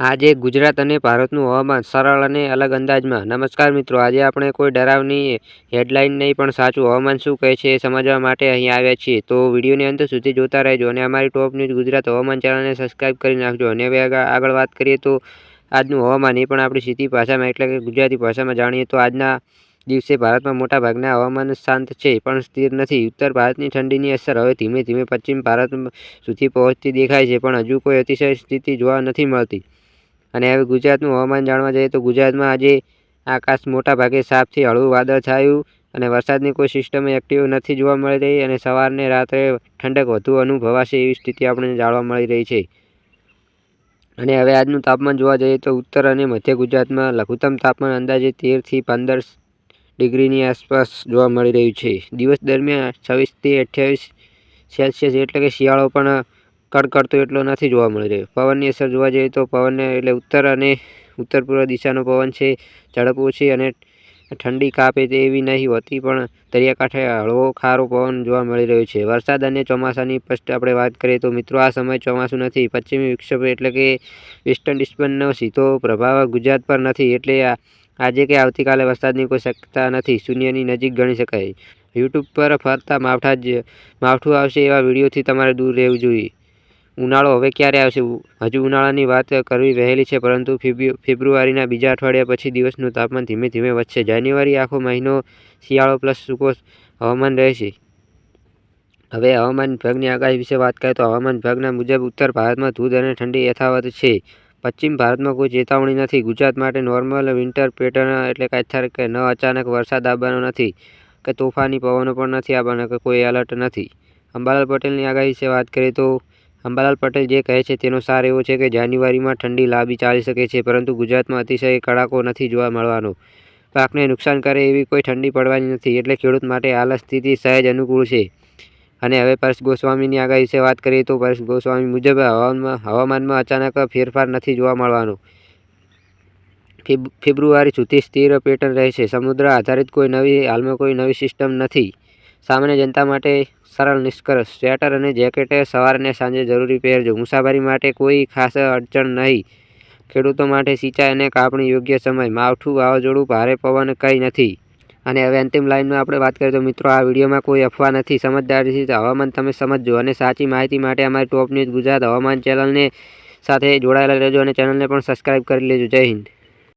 આજે ગુજરાત અને ભારતનું હવામાન સરળ અને અલગ અંદાજમાં. નમસ્કાર મિત્રો, આજે આપણે કોઈ ડરાવની હેડલાઇન નહીં, પણ સાચું હવામાન શું કહે છે એ સમજવા માટે અહીં આવ્યા છીએ. તો વિડીયોની અંત સુધી જોતા રહેજો અને અમારી ટોપ ન્યૂઝ ગુજરાત હવામાન ચેનલને સબસ્ક્રાઇબ કરી નાખજો. અને હવે આગળ વાત કરીએ તો આજનું હવામાન, એ પણ આપણી સીધી ભાષામાં, એટલે કે ગુજરાતી ભાષામાં જાણીએ તો આજના દિવસે ભારતમાં મોટા ભાગના હવામાન શાંત છે, પણ સ્થિર નથી. ઉત્તર ભારતની ઠંડીની અસર હવે ધીમે ધીમે પશ્ચિમ ભારત સુધી પહોંચતી દેખાય છે, પણ હજુ કોઈ અતિશય સ્થિતિ જોવા નથી મળતી. અને હવે ગુજરાતનું હવામાન જાણવા જઈએ તો ગુજરાતમાં આજે આકાશ મોટા ભાગે સાફથી હળવું વાદળ છાયું અને વરસાદની કોઈ સિસ્ટમ એક્ટિવ નથી જોવા મળી રહી અને સવારને રાત્રે ઠંડક વધુ અનુભવાશે એવી સ્થિતિ આપણને જાણવા મળી રહી છે. અને હવે આજનું તાપમાન જોવા જઈએ તો ઉત્તર અને મધ્ય ગુજરાતમાં લઘુત્તમ તાપમાન અંદાજે તેરથી પંદર ડિગ્રીની આસપાસ જોવા મળી રહ્યું છે. દિવસ દરમિયાન છવ્વીસથી અઠ્યાવીસ સેલ્સિયસ એટલે કે શિયાળો પણ કડકડતો એટલો નથી જોવા મળી રહ્યો. પવનની અસર જોવા જઈએ તો પવનને એટલે ઉત્તર અને ઉત્તર પૂર્વ દિશાનો પવન છે, ઝડપ ઓછી અને ઠંડી કાપે તેવી નહીં હોતી, પણ દરિયાકાંઠે હળવો, ખારો પવન જોવા મળી રહ્યો છે. વરસાદ અને ચોમાસાની સ્પષ્ટ આપણે વાત કરીએ તો મિત્રો આ સમય ચોમાસું નથી. પશ્ચિમી વિક્ષેપ એટલે કે વેસ્ટર્ન ડિસ્ટર્બન્સનો સીધો પ્રભાવ ગુજરાત પર નથી. એટલે આજે કે આવતીકાલે વરસાદની કોઈ શક્યતા નથી, શૂન્યની નજીક ગણી શકાય. યુટ્યુબ પર ફરતા માવઠા જ, માવઠું આવશે એવા વિડીયોથી તમારે દૂર રહેવું જોઈએ. ઉનાળો હવે ક્યારે આવશે? હજુ ઉનાળાની વાત કરવી વહેલી છે, પરંતુ ફેબ્રુઆરીના બીજા અઠવાડિયા પછી દિવસનું તાપમાન ધીમે ધીમે વધશે. જાન્યુઆરી આખો મહિનો શિયાળો પ્લસ સૂકો હવામાન રહેશે. હવે હવામાન વિભાગની આગાહી વિશે વાત કરીએ તો હવામાન વિભાગના મુજબ ઉત્તર ભારતમાં ધૂધ અને ઠંડી યથાવત છે. પશ્ચિમ ભારતમાં કોઈ ચેતવણી નથી. ગુજરાત માટે નોર્મલ વિન્ટર પેટર્ન એટલે કે કે ન અચાનક વરસાદ આવવાનો નથી કે તોફાની પવનો પણ નથી આવવાના કે કોઈ એલર્ટ નથી. અંબાલાલ પટેલની આગાહી વિશે વાત કરીએ તો અંબાલાલ પટેલ જે કહે છે તેનો સાર એવો છે કે જાન્યુઆરીમાં ઠંડી લાંબી ચાલી શકે છે, પરંતુ ગુજરાતમાં અતિશય કડાકો નથી જોવા મળવાનો. પાકને નુકસાન કરે એવી કોઈ ઠંડી પડવાની નથી, એટલે ખેડૂત માટે હાલ સ્થિતિ સહેજ અનુકૂળ છે. અને હવે પરેશ ગોસ્વામીની આગાહી વિશે વાત કરીએ તો પરેશ ગોસ્વામી મુજબ હવામાનમાં હવામાનમાં અચાનક ફેરફાર નથી જોવા મળવાનો. ફેબ્રુઆરી સુધી સ્થિર પેટર્ન રહેશે. સમુદ્ર આધારિત કોઈ નવી, હાલમાં કોઈ નવી સિસ્ટમ નથી. સામાન્ય જનતા માટે સરળ નિષ્કર્ષ. સ્વેટર અને જેકેટ સવારને સાંજે જરૂરી પહેરજો. મુસાફરી માટે કોઈ ખાસ અડચણ નહીં. ખેડૂતો માટે સિંચાઈ અને કાપણી યોગ્ય સમય. માવઠું વાવાઝોડું, ભારે પવન કંઈ નથી. અને હવે અંતિમ લાઇનમાં આપણે વાત કરીએ તો મિત્રો, આ વિડીયોમાં કોઈ અફવા નથી. સમજદારીથી હવામાન તમે સમજજો અને સાચી માહિતી માટે અમારી ટોપ ન્યૂઝ ગુજરાત હવામાન ચેનલને સાથે જોડાયેલા રહેજો અને ચેનલને પણ સબસ્ક્રાઈબ કરી લેજો. જય હિન્દ.